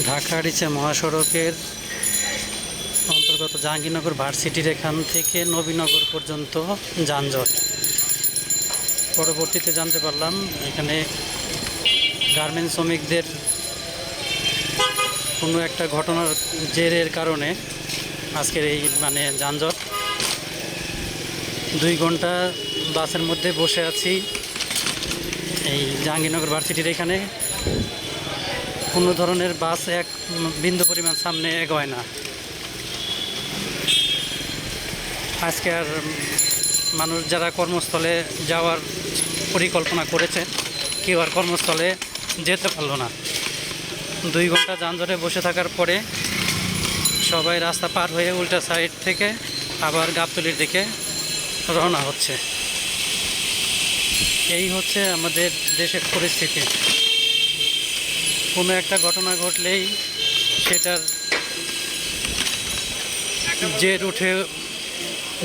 ঢাকা আড়িচা মহাসড়কের অন্তর্গত জাহাঙ্গীরনগর ভার্সিটির এখান থেকে নবীনগর পর্যন্ত যানজট। পরবর্তীতে জানতে পারলাম, এখানে গার্মেন্টস শ্রমিকদের কোনো একটা ঘটনার জেরের কারণে আজকের এই মানে যানজট। দুই ঘণ্টা বাসের মধ্যে বসে আছি এই জাহাঙ্গীরনগর ভার্সিটির এখানে। কোনো ধরনের বাস এক বিন্দু পরিমাণ সামনে এগোয় না। আজকে আর মানুষ যারা কর্মস্থলে যাওয়ার পরিকল্পনা করেছে, কেউ আর কর্মস্থলে যেতে পারল না। দুই ঘণ্টা যানজটে বসে থাকার পরে সবাই রাস্তা পার হয়ে উল্টা সাইড থেকে আবার গাবতলির দিকে রওনা হচ্ছে। এই হচ্ছে আমাদের দেশের পরিস্থিতি। কোনো একটা ঘটনা ঘটলেই সেটার জের উঠে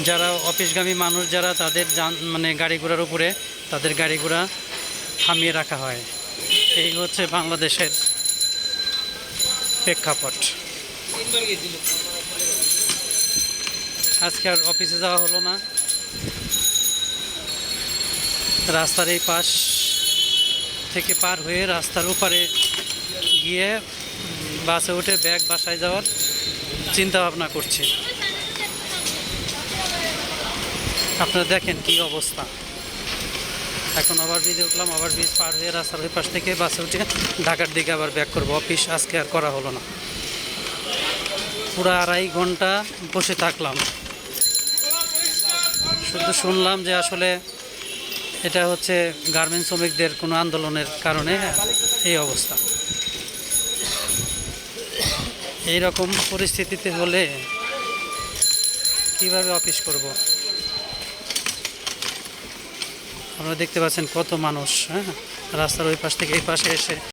যারা অফিসগামী মানুষ যারা তাদের যান মানে গাড়ি ঘোড়ার উপরে তাদের গাড়ি ঘোড়া থামিয়ে রাখা হয়। এই হচ্ছে বাংলাদেশের প্রেক্ষাপট। আজকে আর অফিসে যাওয়া হলো না। রাস্তার এই পাশ থেকে পার হয়ে রাস্তার ওপারে গিয়ে বাসে উঠে ব্যাগ বাসায় যাওয়ার চিন্তা ভাবনা করছি। আপনারা দেখেন কি অবস্থা। এখন আবার ব্রিজে উঠলাম, আবার ব্রিজ পার হয়ে রাস্তার ওই পাশ থেকে বাসে উঠে ঢাকার দিকে আবার ব্যাক করব। অফিস আজকে আর করা হলো না। পুরো আড়াই ঘণ্টা বসে থাকলাম। শুধু শুনলাম যে আসলে এটা হচ্ছে গার্মেন্টস শ্রমিকদের কোনো আন্দোলনের কারণে এই অবস্থা। এই রকম পরিস্থিতিতে হলে কীভাবে অফিস করব? আপনারা দেখতে পাচ্ছেন কত মানুষ হ্যাঁ? রাস্তার ওই পাশ থেকে এই পাশে এসে